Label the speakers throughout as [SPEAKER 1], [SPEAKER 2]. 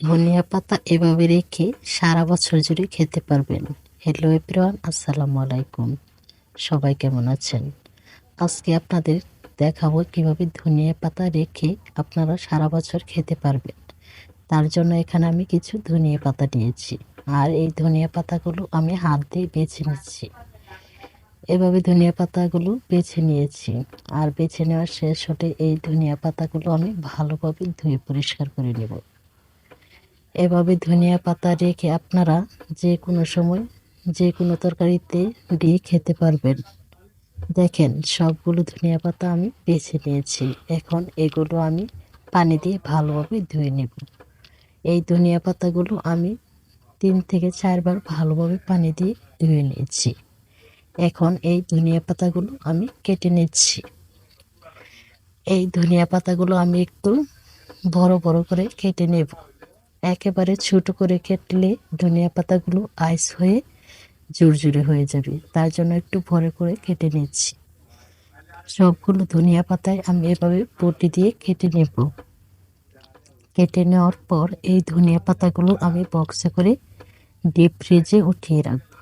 [SPEAKER 1] ধনিয়া পাতা এভাবে রেখে সারা বছর জুড়ে খেতে পারবেন। হ্যালো এভরিওয়ান আসসালামু আলাইকুম। সবাই কেমন আছেন? আজকে আপনাদের দেখাবো কীভাবে ধনিয়া পাতা রেখে আপনারা সারা বছর খেতে পারবেন। তার জন্য এখানে আমি কিছু ধনিয়া পাতা নিয়েছি। আর এই ধনিয়া পাতাগুলো আমি হাত দিয়ে বেছে নিচ্ছি। এভাবে ধনিয়া পাতাগুলো বেছে নিয়েছি। আর বেছে নেওয়ার শেষ হলে এই ধনিয়া পাতাগুলো আমি ভালোভাবে ধুয়ে পরিষ্কার করে নেব। এভাবে ধনিয়া পাতা রেখে আপনারা যে কোনো সময় যে কোনো তরকারিতে দিয়ে খেতে পারবেন। দেখেন, সবগুলো ধনিয়া পাতা আমি বেছে নিয়েছি। এখন এগুলো আমি পানি দিয়ে ভালোভাবে ধুয়ে নেব। এই ধনিয়া পাতাগুলো আমি তিন থেকে চারবার ভালোভাবে পানি দিয়ে ধুয়ে নিয়েছি। এখন এই ধনিয়া পাতাগুলো আমি কেটে নিচ্ছি। এই ধনিয়া পাতাগুলো আমি একটু বড় বড় করে কেটে নেব। একেবারে ছোট করে কেটলে ধনিয়া পাতাগুলো আইস হয়ে জুরজুরে হয়ে যাবে। তার জন্য একটু ভরে করে কেটে নিচ্ছি। সবগুলো ধনিয়া পাতায় আমি এভাবে পটি দিয়ে কেটে নেব। কেটে নেওয়ার পর এই ধনিয়া পাতাগুলো আমি বক্সে করে ডিপ ফ্রিজে উঠিয়ে রাখব।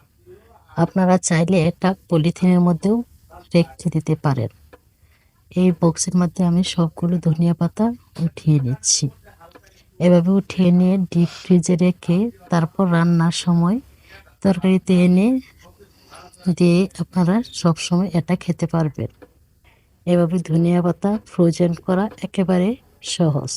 [SPEAKER 1] আপনারা চাইলে এটা পলিথিনের মধ্যেও রেখে দিতে পারেন। এই বক্সের মধ্যে আমি সবগুলো ধনিয়া পাতা উঠিয়ে নিচ্ছি। এভাবে উঠিয়ে নিয়ে ডিপ ফ্রিজে রেখে তারপর রান্নার সময় তরকারিতে এনে দিয়ে আপনারা সবসময় এটা খেতে পারবেন। এভাবে ধনিয়া পাতা ফ্রোজেন করা একেবারে সহজ।